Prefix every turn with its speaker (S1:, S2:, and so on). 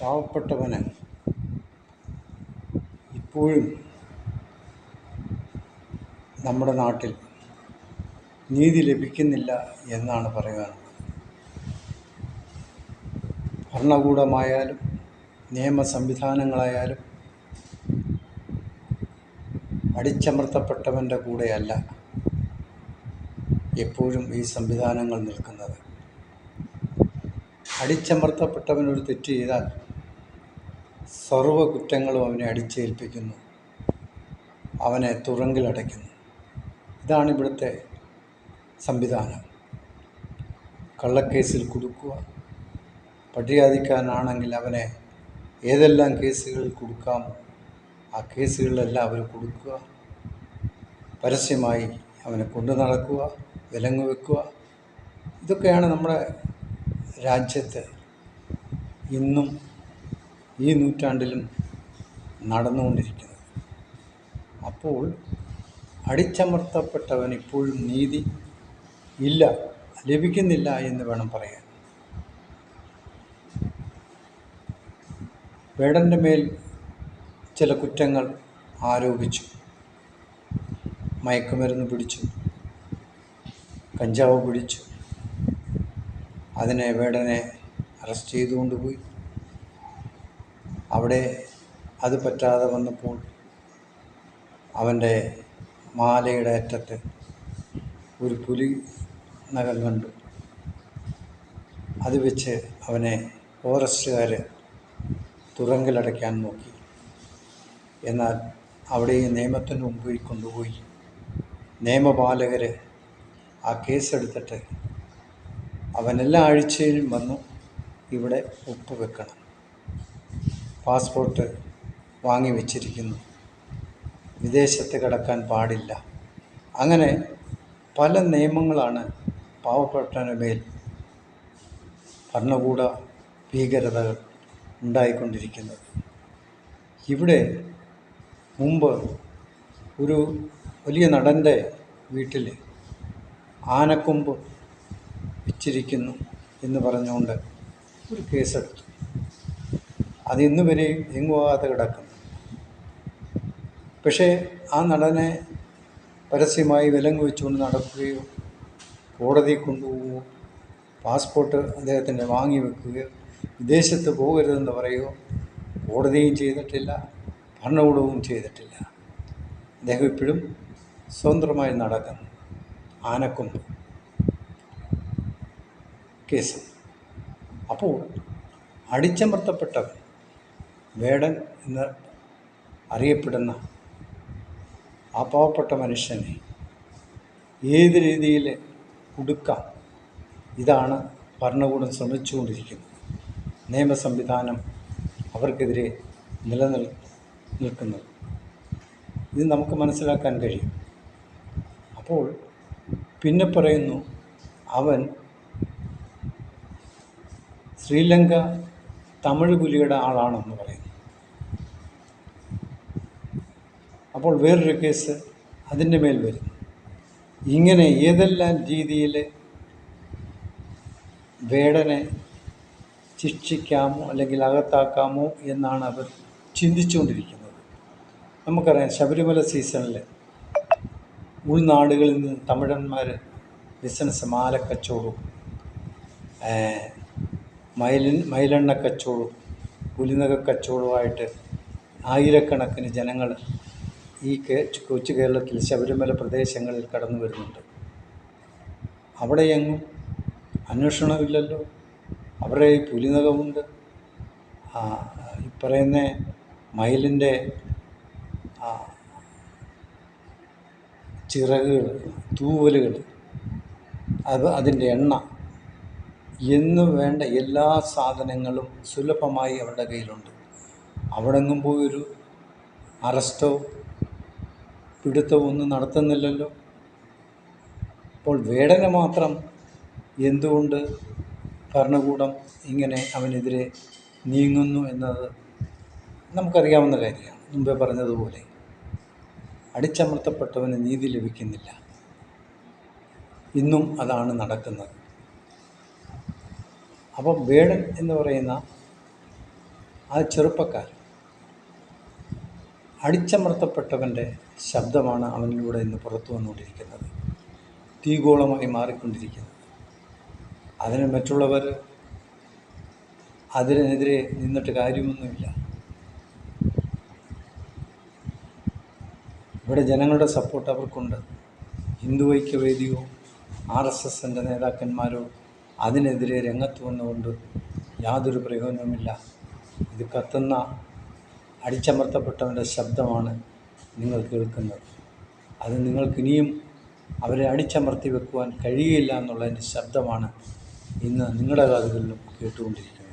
S1: പാവപ്പെട്ടവന് ഇപ്പോഴും നമ്മുടെ നാട്ടിൽ നീതി ലഭിക്കുന്നില്ല എന്നാണ് പറയാനുള്ളത് ഭരണകൂടമായാലും നിയമ സംവിധാനങ്ങളായാലും അടിച്ചമർത്തപ്പെട്ടവന്റെ കൂടെയല്ല എപ്പോഴും ഈ സംവിധാനങ്ങൾ നിൽക്കുന്നത്. അടിച്ചമർത്തപ്പെട്ടവനൊരു തെറ്റ് ചെയ്താൽ സർവ കുറ്റങ്ങളും അവനെ അടിച്ചേൽപ്പിക്കുന്നു. അവനെ തുറങ്കിലടയ്ക്കുന്നു. ഇതാണ് ഇവിടുത്തെ സംവിധാനം. കള്ളക്കേസിൽ കുടുക്കുക. പട്ടികാതിക്കാരനാണെങ്കിൽ അവനെ ഏതെല്ലാം കേസുകളിൽ കൊടുക്കാമോ ആ കേസുകളിലെല്ലാം അവർ കൊടുക്കുക. പരസ്യമായി അവനെ കൊണ്ടു നടക്കുക വിലങ്ങ് വെക്കുക. ഇതൊക്കെയാണ് നമ്മുടെ രാജ്യത്ത് ഇന്നും ഈ നൂറ്റാണ്ടിലും നടന്നുകൊണ്ടിരിക്കുന്നത്. അപ്പോൾ അടിച്ചമർത്തപ്പെട്ടവൻ ഇപ്പോഴും നീതി ഇല്ല ലഭിക്കുന്നില്ല എന്ന് വേണം പറയാൻ. വേടന്റെ മേൽ ചില കുറ്റങ്ങൾ ആരോപിച്ചു. മയക്കുമരുന്ന് പിടിച്ചു. കഞ്ചാവ് പിടിച്ചു. അതിനെ വേടനെ അറസ്റ്റ് ചെയ്തു കൊണ്ടുപോയി അവിടെ അത് പറ്റാതെ വന്നപ്പോൾ അവന്റെ മാലയുടെ അറ്റത്ത് ഒരു പുലി നഖം കണ്ടു. അത് വെച്ച് അവനെ ഫോറസ്റ്റുകാർ തുറങ്കിലടയ്ക്കാൻ നോക്കി. എന്നാൽ അവിടെ ഈ നിയമത്തിന് മുമ്പിൽ കൊണ്ടുപോയി. നിയമപാലകർ ആ കേസെടുത്തിട്ട് അവൻ ആഴ്ചയിലും വന്നു ഇവിടെ ഒപ്പുവെക്കണം പാസ്പോർട്ട് വാങ്ങി വച്ചിരിക്കുന്നു. വിദേശത്ത് കിടക്കാൻ പാടില്ല. അങ്ങനെ പല നിയമങ്ങളാണ് പാവപ്പെട്ടവന് മേൽ ഭരണകൂട ഭീകരതകൾ ഉണ്ടായിക്കൊണ്ടിരിക്കുന്നത്. ഇവിടെ മുമ്പ് ഒരു വലിയ നടന്റെ വീട്ടിൽ ആനക്കൊമ്പ് വെച്ചിരിക്കുന്നു എന്ന് പറഞ്ഞുകൊണ്ട് ഒരു കേസെടുത്തു. അത് ഇന്ന് വരെയും എങ്ങുമാകാതെ കിടക്കുന്നു. പക്ഷേ ആ നടനെ പരസ്യമായി വിലങ്ങ് വെച്ചുകൊണ്ട് നടക്കുകയോ കോടതി കൊണ്ടുപോവുകയോ പാസ്പോർട്ട് അദ്ദേഹത്തിന്റെ വാങ്ങി വെക്കുകയോ വിദേശത്ത് പോകരുതെന്ന് പറയുകയോ കോടതിയും ചെയ്തിട്ടില്ല ഭരണകൂടവും ചെയ്തിട്ടില്ല. അദ്ദേഹം ഇപ്പോഴും സ്വതന്ത്രമായി നടക്കുന്നു. ആനക്കും കേസ്. അപ്പോൾ അടിച്ചമർത്തപ്പെട്ടവൻ വേടൻ എന്ന് അറിയപ്പെടുന്ന ആ പാവപ്പെട്ട മനുഷ്യനെ ഏത് രീതിയിൽ കൊടുക്കാം? ഇതാണ് ഭരണകൂടം ശ്രമിച്ചുകൊണ്ടിരിക്കുന്നത്. നിയമ സംവിധാനം അവർക്കെതിരെ നിലനിൽ നിൽക്കുന്നത്. ഇത് നമുക്ക് മനസ്സിലാക്കാൻ കഴിയും. അപ്പോൾ പിന്നെ പറയുന്നു അവൻ ശ്രീലങ്ക തമിഴ് പുലിയുടെ ആളാണെന്ന് പറയുന്നു. അപ്പോൾ വേറൊരു കേസ് അതിന്റെ മേൽ വരും. ഇങ്ങനെ ഏതെല്ലാം രീതിയിൽ വേടനെ ശിക്ഷിക്കാമോ അല്ലെങ്കിൽ അകത്താക്കാമോ എന്നാണ് അവർ ചിന്തിച്ചുകൊണ്ടിരിക്കുന്നത്. നമുക്കറിയാം ശബരിമല സീസണിൽ ഉൾനാടുകളിൽ നിന്ന് തമിഴന്മാർ ബിസിനസ് മാലക്കച്ചവടവും മയിലിൻ മയിലെണ്ണ കച്ചവടവും പുലിനക കച്ചവടവുമായിട്ട് ആയിരക്കണക്കിന് ജനങ്ങൾ ഈ കൊച്ചു കേരളത്തിൽ ശബരിമല പ്രദേശങ്ങളിൽ കടന്നു വരുന്നുണ്ട്. അവിടെയെങ്ങും അന്വേഷണമില്ലല്ലോ. അവരുടെ ഈ പുലിനകമുണ്ട്. ഈ പറയുന്ന മയിലിന്റെ ചിറകുകൾ തൂവലുകൾ അത് അതിന്റെ എണ്ണ എന്ന് വേണ്ട എല്ലാ സാധനങ്ങളും സുലഭമായി അവരുടെ കയ്യിലുണ്ട്. അവിടെങ്ങും പോയൊരു അറസ്റ്റോ പിടുത്തമോ ഒന്നും നടത്തുന്നില്ലല്ലോ. അപ്പോൾ വേടനെ മാത്രം എന്തുകൊണ്ട് ഭരണകൂടം ഇങ്ങനെ അവനെതിരെ നീങ്ങുന്നു എന്നത് നമുക്കറിയാവുന്ന കാര്യമാണ്. മുമ്പേ പറഞ്ഞതുപോലെ അടിച്ചമർത്തപ്പെട്ടവന് നീതി ലഭിക്കുന്നില്ല. ഇന്നും അതാണ് നടക്കുന്നത്. അപ്പം വേടൻ എന്ന് പറയുന്ന ആ ചെറുപ്പക്കാരൻ അടിച്ചമർത്തപ്പെട്ടവന്റെ ശബ്ദമാണ് അവനിലൂടെ ഇന്ന് പുറത്തു വന്നുകൊണ്ടിരിക്കുന്നത്. തീഗോളമായി മാറിക്കൊണ്ടിരിക്കുന്നത്. അതിന് മറ്റുള്ളവർ അതിനെതിരെ നിന്നിട്ട് കാര്യമൊന്നുമില്ല. ഇവിടെ ജനങ്ങളുടെ സപ്പോർട്ട് അവർക്കുണ്ട്. ഹിന്ദു ഐക്യവേദിയോ ആർ എസ് എസിന്റെ നേതാക്കന്മാരോ അതിനെതിരെ രംഗത്ത് വന്നുകൊണ്ട് യാതൊരു പ്രയോജനവുമില്ല. ഇത് കത്തുന്ന അടിച്ചമർത്തപ്പെട്ടവന്റെ ശബ്ദമാണ് നിങ്ങൾ കേൾക്കുന്നത്. അത് നിങ്ങൾക്കിനിയും അവരെ അടിച്ചമർത്തി വെക്കുവാൻ കഴിയില്ല എന്നുള്ളതിന്റെ ശബ്ദമാണ് ഇന്ന് നിങ്ങളുടെ കാതുകളിലും കേട്ടുകൊണ്ടിരിക്കുന്നത്.